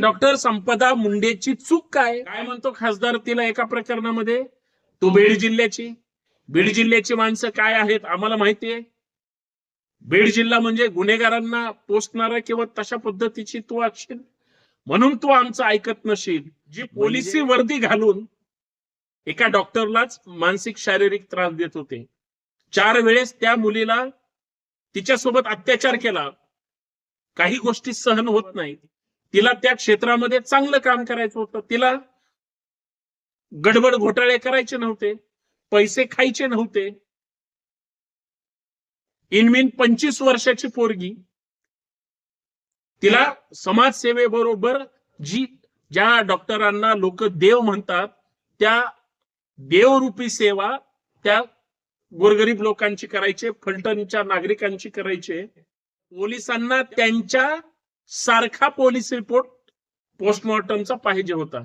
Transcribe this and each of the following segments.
Doctor संपदा मुंडेची चूक काय? काय म्हणतो खासदार तिला एका प्रकरणामध्ये? तू बीड जिल्ह्याची. बीड जिल्ह्याची माणसं काय आहेत आम्हाला माहिती आहे बीड जिल्हा म्हणजे गुन्हेगारांना पोचणारा किंवा तशा पद्धतीची तू असशील म्हणून तू आमचं ऐकत नशील. जी पोलिसी वर्दी घालून एका डॉक्टरलाच मानसिक शारीरिक त्रास देत होते. चार वेळेस त्या मुलीला तिच्यासोबत अत्याचार केला. काही गोष्टी सहन होत नाहीत. तिला त्या क्षेत्रामध्ये चांगलं काम करायचं होतं. तिला गडबड घोटाळे करायचे नव्हते पैसे खायचे नव्हते. इनमिन पंचवीस वर्षाची पोरगी. तिला समाजसेवेबरोबर जी ज्या डॉक्टरांना लोक देव म्हणतात त्या देवरूपी सेवा त्या गोरगरीब लोकांची करायचे फलटणच्या नागरिकांची करायचे. पोलिसांना त्यांच्या सारखा पोलीस रिपोर्ट पोस्टमॉर्टमचा पाहिजे होता.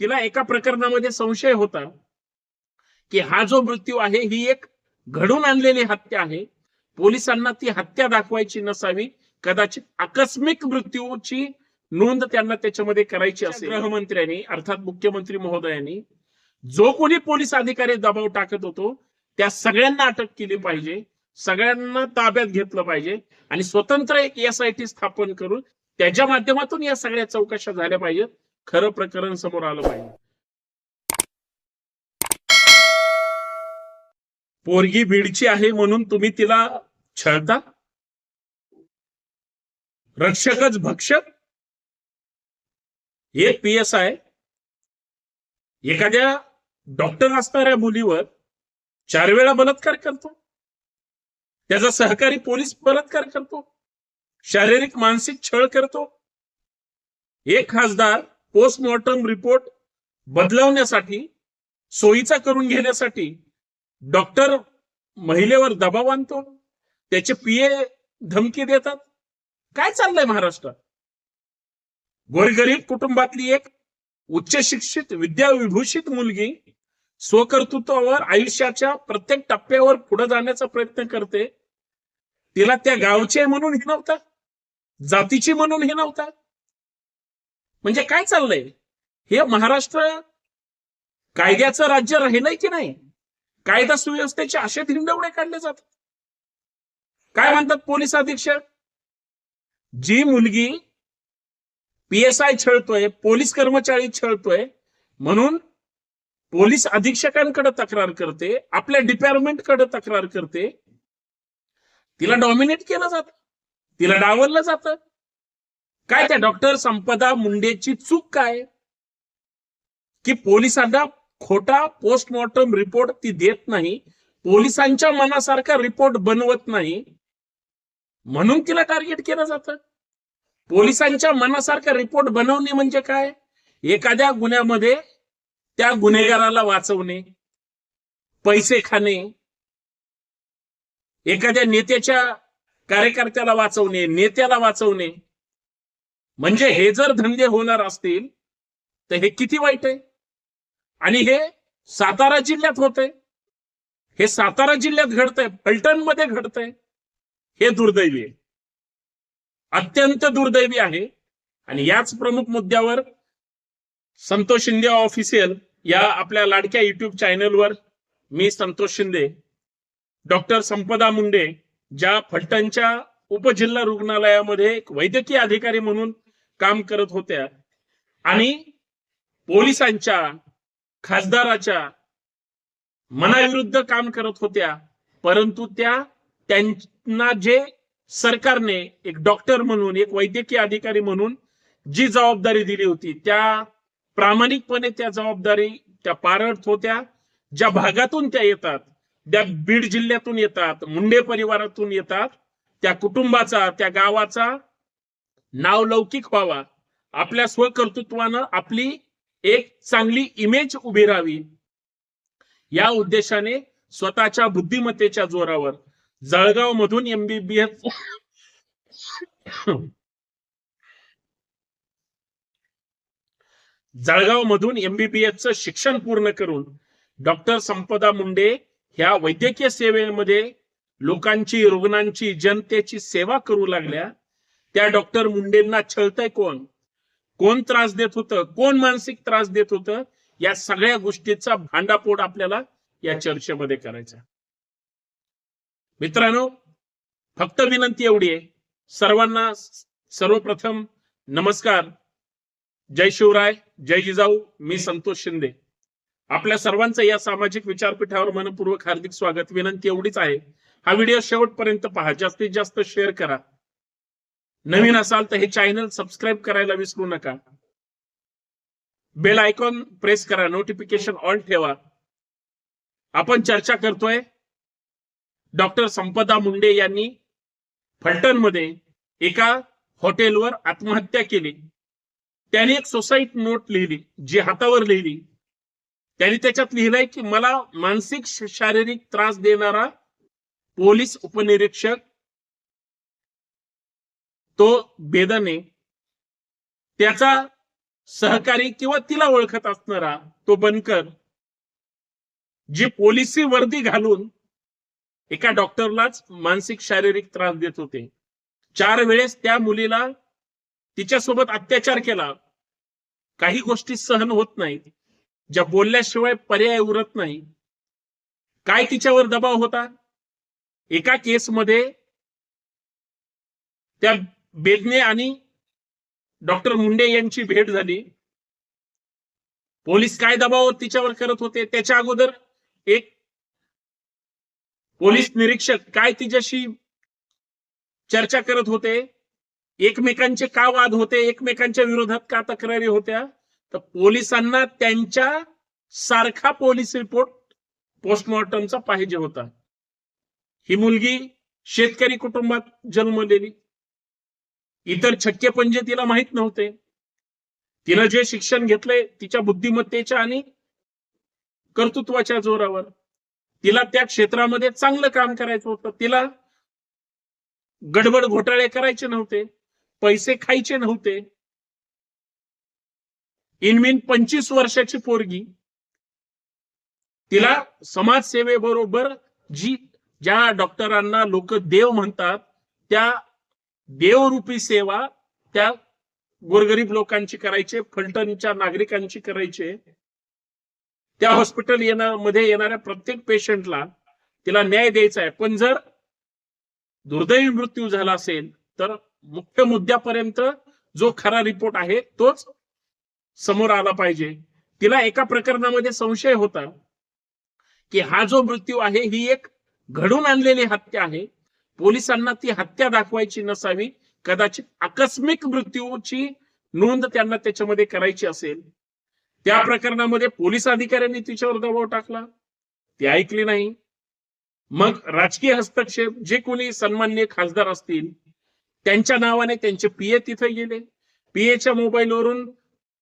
तिला एका प्रकरणामध्ये संशय होता की हा जो मृत्यू आहे ही एक घडून आणलेली हत्या आहे. पोलिसांना ती हत्या दाखवायची नसावी कदाचित आकस्मिक मृत्यूची नोंद त्यांना त्याच्यामध्ये करायची असेल. गृहमंत्र्यांनी अर्थात मुख्यमंत्री महोदयांनी जो कोणी पोलीस अधिकारी दबाव टाकत होतो त्या सगळ्यांना अटक केली पाहिजे. सगळ्यांना ताब्यात घेतलं पाहिजे. आणि स्वतंत्र एक एस आय टी स्थापन करून त्याच्या माध्यमातून या सगळ्या चौकशा झाल्या पाहिजेत. खरं प्रकरण समोर आलं पाहिजे. पोरगी बीडची आहे म्हणून तुम्ही तिला छळता? रक्षकच भक्षक? हे पी एस आय. एखाद्या डॉक्टर असणाऱ्या मुलीवर चार वेळा बलात्कार करतो. त्याचा सहकारी पोलीस बलात्कार करतो. शारीरिक मानसिक छळ करतो. एक खासदार पोस्टमॉर्टम रिपोर्ट बदलवण्यासाठी सोयीचा करून घेण्यासाठी डॉक्टर महिलेवर दबाव आणतो. त्याचे पीए धमकी देतात. काय चाललंय महाराष्ट्रात गोरगरीब कुटुंबातली एक उच्च शिक्षित विद्याविभूषित मुलगी स्वकर्तृत्वावर आयुष्याच्या प्रत्येक टप्प्यावर पुढे जाण्याचा प्रयत्न करते. तिला त्या गावचे म्हणून हिनवतात जातीची म्हणून हे नव्हता. म्हणजे काय चाललंय? हे महाराष्ट्र कायद्याचं राज्य राहिलंय की नाही? कायदा सुव्यवस्थेचे असे धिंडवणे काढले जातात. काय म्हणतात पोलीस अधीक्षक? जी मुलगी पीएसआय छळतोय पोलीस कर्मचारी छळतोय म्हणून पोलीस अधीक्षकांकडे तक्रार करते आपल्या डिपार्टमेंटकडे तक्रार करते तिला डॉमिनेट केलं जात. तिला डावललं जातं. काय त्या डॉक्टर संपदा मुंडेची चूक काय? की पोलिसांना खोटा पोस्टमॉर्टम रिपोर्ट ती देत नाही पोलिसांच्या मनासारखा रिपोर्ट बनवत नाही म्हणून तिला टार्गेट केलं जातं. पोलिसांच्या मनासारखा रिपोर्ट बनवणे म्हणजे काय? एखाद्या गुन्ह्यामध्ये त्या गुन्हेगाराला वाचवणे पैसे खाणे एखाद्या नेत्याच्या कार्यकर्त्याला वाचवणे नेत्याला वाचवणे. म्हणजे हे जर धंदे होणार असतील तर हे किती वाईट आहे? आणि हे सातारा जिल्ह्यात होते हे सातारा जिल्ह्यात घडतंय फलटणमध्ये घडतंय. हे दुर्दैवी आहे. अत्यंत दुर्दैवी आहे. आणि याच प्रमुख मुद्द्यावर संतोष शिंदे ऑफिशियल या आपल्या लाडक्या युट्यूब चॅनलवर मी संतोष शिंदे डॉक्टर संपदा मुंडे ज्या फलटणच्या उपजिल्हा रुग्णालयामध्ये एक वैद्यकीय अधिकारी म्हणून काम करत होत्या आणि पोलिसांच्या खासदाराच्या मनाविरुद्ध काम करत होत्या परंतु त्या त्यांना जे सरकारने एक डॉक्टर म्हणून एक वैद्यकीय अधिकारी म्हणून जी जबाबदारी दिली होती त्या प्रामाणिकपणे त्या जबाबदारी त्या पारडत होत्या ज्या भागातून त्या येतात त्या बीड जिल्ह्यातून येतात मुंडे परिवारातून येतात त्या कुटुंबाचा त्या गावाचा नाव लौकिक व्हावा. आपल्या स्वकर्तृत्वानं आपली एक चांगली इमेज उभी राहावी. या उद्देशाने स्वतःच्या बुद्धिमत्तेच्या जोरावर जळगाव मधून एमबीबीएस जळगाव मधून च शिक्षण पूर्ण करून डॉक्टर संपदा मुंडे ह्या वैद्यकीय सेवेमध्ये लोकांची रुग्णांची जनतेची सेवा करू लागल्या. त्या डॉक्टर मुंडेंना छळतय कोण? कोण त्रास देत होतं? कोण मानसिक त्रास देत होतं? या सगळ्या गोष्टीचा भांडापोड आपल्याला या चर्चेमध्ये करायचा. मित्रांनो फक्त विनंती एवढी आहे. सर्वांना सर्वप्रथम नमस्कार. जय शिवराय जय जिजाऊ मी संतोष शिंदे. आपल्या सर्वांचं या सामाजिक विचारपीठावर मनपूर्वक हार्दिक स्वागत विनंती एवढीच आहे. हा व्हिडिओ शेवटपर्यंत पहा जास्तीत जास्त शेअर करा. नवीन असाल तर हे चॅनल सबस्क्राईब करायला विसरू नका. बेल आयकॉन प्रेस करा नोटिफिकेशन ऑन ठेवा. आपण चर्चा करतोय डॉक्टर संपदा मुंडे यांनी फलटणमध्ये एका हॉटेलवर आत्महत्या केली. त्याने एक सोसाईट नोट लिहिली जी हातावर लिहिली. त्यांनी त्याच्यात लिहिलंय की मला मानसिक शारीरिक त्रास देणारा पोलीस उपनिरीक्षक तो बेदने त्याचा सहकारी किंवा तिला ओळखत असणारा तो बनकर जी पोलिसी वर्दी घालून एका डॉक्टरलाच मानसिक शारीरिक त्रास देत होते. चार वेळेस त्या मुलीला तिच्यासोबत अत्याचार केला. काही गोष्टी सहन होत नाहीत. ज्या बोलल्याशिवाय पर्याय उरत नाही. काय तिच्यावर दबाव होता? एका केसमध्ये त्या बेदने आणि डॉक्टर मुंडे यांची भेट झाली. पोलीस काय दबाव तिच्यावर करत होते? त्याच्या अगोदर एक पोलीस निरीक्षक काय तिच्याशी चर्चा करत होते? एकमेकांचे का वाद होते? एकमेकांच्या विरोधात का तक्रारी होत्या? तर पोलिसांना त्यांच्या सारखा पोलीस रिपोर्ट पोस्टमॉर्टमचा पाहिजे होता. ही मुलगी शेतकरी कुटुंबात जन्मलेली इतर छक्के पंजे तिला माहीत नव्हते. तिनं जे शिक्षण घेतलंय तिच्या बुद्धिमत्तेच्या आणि कर्तृत्वाच्या जोरावर. तिला त्या क्षेत्रामध्ये चांगलं काम करायचं होतं. तिला गडबड घोटाळे करायचे नव्हते. पैसे खायचे नव्हते. इनमिन पंचवीस वर्षाची पोरगी. तिला समाजसेवेबरोबर जी ज्या डॉक्टरांना लोक देव म्हणतात त्या देवरूपी सेवा त्या गोरगरीब लोकांची करायचे फलटणच्या नागरिकांची करायचे त्या हॉस्पिटल येणा मध्ये येणाऱ्या प्रत्येक पेशंटला तिला न्याय द्यायचा आहे. पण जर दुर्दैवी मृत्यू झाला असेल तर मुख्य मुद्द्यापर्यंत जो खरा रिपोर्ट आहे तोच समोर आला पाहिजे. तिला एका प्रकरणामध्ये संशय होता की हा जो मृत्यू आहे ही एक घडून आणलेली हत्या आहे. पोलिसांना ती हत्या दाखवायची नसावी. कदाचित आकस्मिक मृत्यूची नोंद त्यांना त्याच्यामध्ये करायची असेल. त्या प्रकरणामध्ये पोलीस अधिकाऱ्यांनी तिच्यावर दबाव टाकला. ती ऐकली नाही. मग राजकीय हस्तक्षेप जे कोणी सन्मान्य खासदार असतील त्यांच्या नावाने त्यांचे पीए तिथे गेले. पीएच्या मोबाईलवरून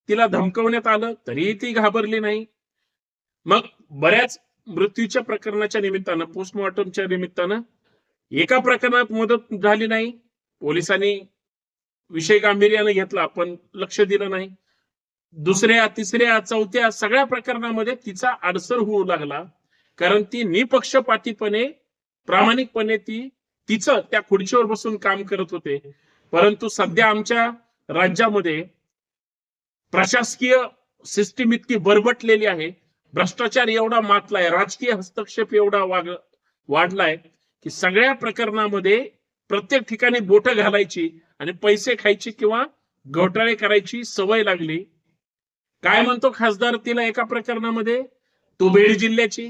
तिला धमकवण्यात आलं तरीही ती घाबरली नाही. मग बऱ्याच मृत्यूच्या प्रकरणाच्या निमित्तानं पोस्टमॉर्टमच्या निमित्तानं एका प्रकरणात मदत झाली नाही. पोलिसांनी विषय गांभीर्याने घेतला पण लक्ष दिलं नाही. दुसऱ्या तिसऱ्या चौथ्या सगळ्या प्रकरणामध्ये तिचा अडसर होऊ लागला कारण ती निपक्षपातीपणे प्रामाणिकपणे ती तिचं त्या खुर्चीवर बसून काम करत होते. परंतु सध्या आमच्या राज्यामध्ये प्रशासकीय सिस्टीम इतकी बरबटलेली आहे. भ्रष्टाचार एवढा मातलाय राजकीय हस्तक्षेप एवढा वाग वाढलाय की सगळ्या प्रकरणामध्ये प्रत्येक ठिकाणी बोट घालायची आणि पैसे खायची किंवा घोटाळे करायची सवय लागली. काय म्हणतो खासदार तिला एका प्रकरणामध्ये? तो बीड जिल्ह्याची.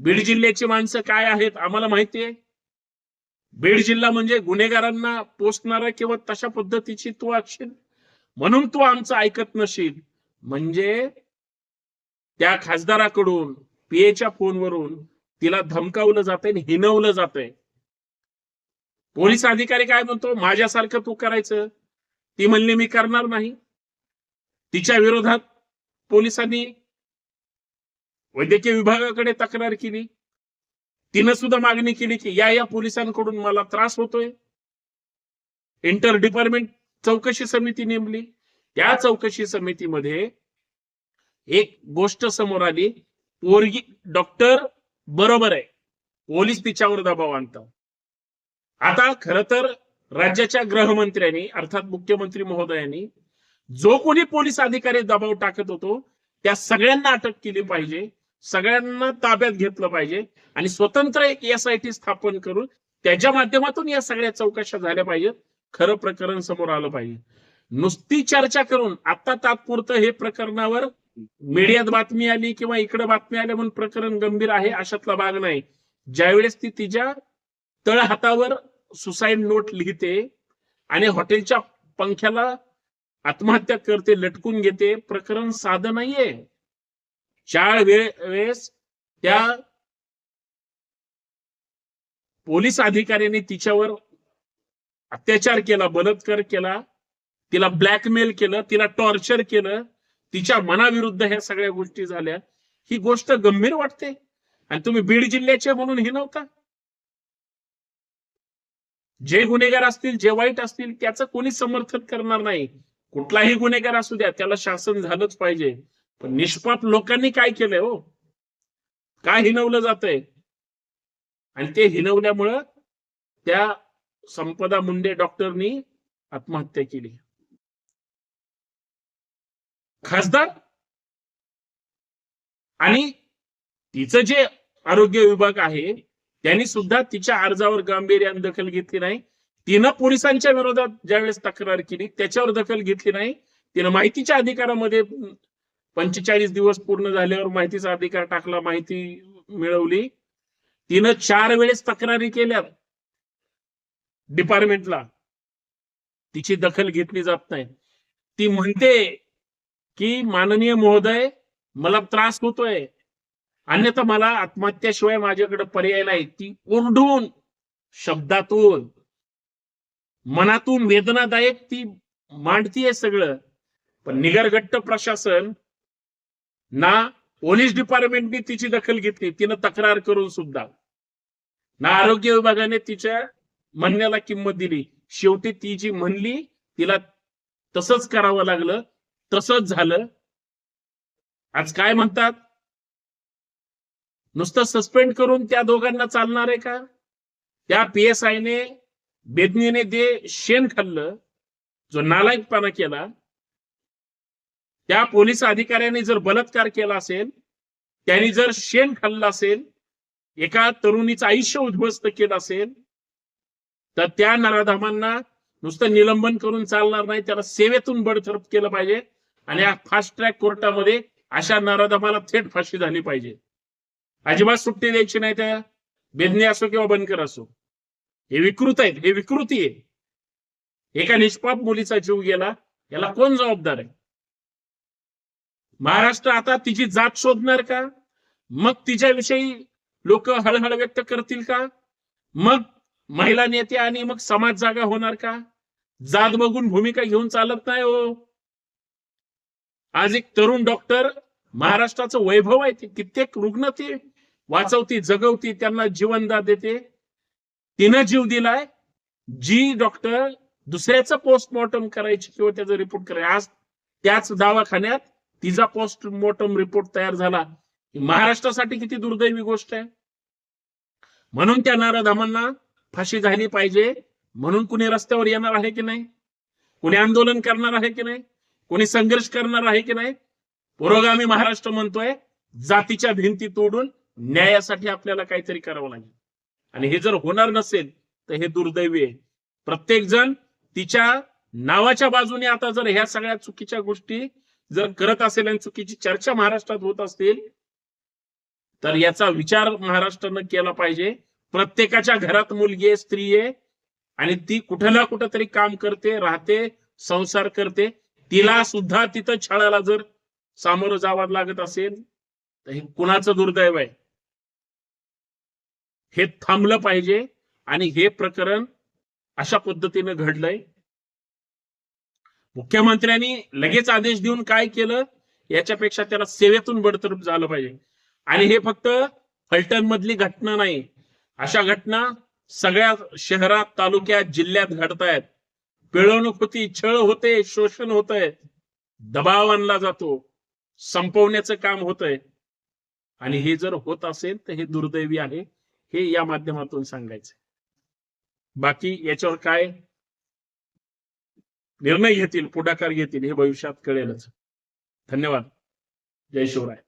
बीड जिल्ह्याची माणसं काय आहेत आम्हाला माहिती आहे. बीड जिल्हा म्हणजे गुन्हेगारांना पोचणारा किंवा तशा पद्धतीची तू असशील म्हणून तू आमचं ऐकत नशील. म्हणजे त्या खासदाराकडून पीएच्या फोनवरून तिला धमकावलं जाते आणि हिनवलं जातंय. पोलीस अधिकारी काय म्हणतो? माझ्यासारखं तू करायचं? ती म्हणली मी करणार नाही. तिच्या विरोधात पोलिसांनी वैद्यकीय विभागाकडे तक्रार केली. तिनं सुद्धा मागणी केली की या या पोलिसांकडून मला त्रास होतोय. इंटर डिपार्टमेंट चौकशी समिती नेमली. त्या चौकशी समितीमध्ये एक गोष्ट समोर आली. पोरगी डॉक्टर बरोबर आहे. पोलीस तिच्यावर दबाव आणतात आता खर तर राज्याच्या गृहमंत्र्यांनी अर्थात मुख्यमंत्री महोदयांनी जो कोणी पोलीस अधिकारी दबाव टाकत होतो त्या सगळ्यांना अटक केली पाहिजे. सगळ्यांना ताब्यात घेतलं पाहिजे. आणि स्वतंत्र एक एसआयटी स्थापन करून त्याच्या माध्यमातून या सगळ्या चौकशा झाल्या पाहिजेत. खरं प्रकरण समोर आलं पाहिजे. नुसती चर्चा करून आता तात्पुरतं हे प्रकरणावर मीडियात बातमी आली किंवा इकडे बातमी आली म्हणून प्रकरण गंभीर आहे अशातला भाग नाही. ज्यावेळेस ती तिच्या तळहातावर सुसाईड नोट लिहिते आणि हॉटेलच्या पंख्याला आत्महत्या करते लटकून घेते प्रकरण साधं नाहीये. चार वेळेस त्या पोलीस अधिकाऱ्याने तिच्यावर अत्याचार केला बलात्कार केला तिला ब्लॅकमेल केलं तिला टॉर्चर केलं तिच्या मनाविरुद्ध ह्या सगळ्या गोष्टी झाल्या. ही गोष्ट गंभीर वाटते. आणि तुम्ही बीड जिल्ह्याचे म्हणून हे नव्हता. जे गुन्हेगार असतील जे वाईट असतील त्याचं कोणी समर्थन करणार नाही. कुठलाही गुन्हेगार असू द्या त्याला शासन झालंच पाहिजे. पण निष्पाप लोकांनी काय केलंय हो? काय हिनवलं जातंय? आणि ते हिनवल्यामुळं त्या संपदा मुंडे डॉक्टरनी आत्महत्या केली. खासदार? आणि तिचं जे आरोग्य विभाग आहे त्यांनी सुद्धा तिच्या अर्जावर गांभीर्याने दखल घेतली नाही. तिनं पोलिसांच्या विरोधात ज्यावेळेस तक्रार केली त्याच्यावर दखल घेतली नाही. तिनं माहितीच्या अधिकारामध्ये पंचेचाळीस दिवस पूर्ण झाल्यावर माहितीचा अधिकार टाकला माहिती मिळवली. तिनं चार वेळेस तक्रारी केल्यात. डिपार्टमेंटला. तिची दखल घेतली जात नाही. ती म्हणते की माननीय महोदय मला त्रास होतोय. अन्यथा मला आत्महत्याशिवाय माझ्याकडे पर्याय नाही. ती ओरडून शब्दातून मनातून वेदनादायक ती मांडतीये सगळं. पण निगरघट्ट प्रशासन ना पोलीस डिपार्टमेंटने तिची दखल घेतली. तिनं तक्रार करून सुद्धा. ना आरोग्य विभागाने तिच्या म्हणण्याला किंमत दिली. शेवटी ती जी म्हणली तिला तसंच करावं लागलं तसंच झालं. आज काय म्हणतात? नुसतं सस्पेंड करून त्या दोघांना चालणार आहे का? त्या पी एस आयने बेदनीने जे शेण खाल्लं जो नालायकपणा केला त्या पोलीस अधिकाऱ्याने जर बलात्कार केला असेल त्यांनी जर शेण खाल्लं असेल एका तरुणीचं आयुष्य उद्ध्वस्त केलं असेल तर त्या नराधामांना नुसतं निलंबन करून चालणार नाही त्याला सेवेतून बडतर्फ केलं पाहिजे. आणि या फास्ट ट्रॅक कोर्टामध्ये अशा नराधमाला थेट फाशी झाली पाहिजे. अजिबात सुट्टी द्यायची नाही त्या. बेदने असो किंवा बनकर असो. हे विकृत आहेत हे विकृती आहे. एका निष्पाप मुलीचा जीव गेला याला कोण जबाबदार आहे? महाराष्ट्र आता तिची जात शोधणार का? मग तिच्याविषयी लोक हळहळ व्यक्त करतील का? मग महिला नेते आणि मग समाज जागा होणार का? जात बघून भूमिका घेऊन चालत नाही हो. आज एक तरुण डॉक्टर महाराष्ट्राचं वैभव आहे ते कित्येक रुग्ण ती वाचवती जगवती त्यांना जीवनदा देते. तिनं जीव दिलाय जी डॉक्टर दुसऱ्याचं पोस्टमॉर्टम करायची किंवा त्याचा रिपोर्ट करायचा. आज त्याच दवाखान्यात तिचा पोस्टमॉर्टम रिपोर्ट तयार झाला. महाराष्ट्रासाठी किती दुर्दैवी गोष्ट आहे. म्हणून त्या नाराधामांना फाशी झाली पाहिजे म्हणून कुणी रस्त्यावर येणार आहे की नाही? कुणी आंदोलन करणार आहे की नाही? कोणी संघर्ष करणार आहे की नाही? पुरोगामी महाराष्ट्र म्हणतोय जातीच्या भिंती तोडून न्यायासाठी आपल्याला काहीतरी करावं लागेल. आणि हे जर होणार नसेल तर हे दुर्दैवी आहे. प्रत्येक जण तिच्या नावाच्या बाजूने आता जर ह्या सगळ्या चुकीच्या गोष्टी जर करत असेल आणि चुकीची चर्चा महाराष्ट्रात होत असतील तर याचा विचार महाराष्ट्रानं केला पाहिजे. प्रत्येकाच्या घरात मुलगी आहे स्त्री आहे आणि ती कुठं ना कुठं तरी काम करते राहते संसार करते. तिला सुद्धा तिथं छळाला जर सामोरं जावं लागत असेल तर हे कुणाचं दुर्दैव आहे? हे थांबलं पाहिजे आणि हे प्रकरण अशा पद्धतीनं घडलंय. मुख्यमंत्र्यांनी लगेच आदेश देऊन काय केलं? याच्यापेक्षा त्याला सेवेतून बडतर्फ झालं पाहिजे. आणि हे फक्त फलटण मधली घटना नाही अशा घटना सगळ्या शहरात तालुक्यात जिल्ह्यात घडतायत. पिळवणूक होती छळ होते शोषण होत आहे दबाव आणला जातो. संपवण्याचं काम होत आहे आणि हे जर होत असेल तर हे दुर्दैवी आहे. हे या माध्यमातून सांगायचं बाकी याच्यावर काय निर्णय घेतील पुढाकार घेतील हे भविष्यात कळेलच. धन्यवाद. जय शिवराय.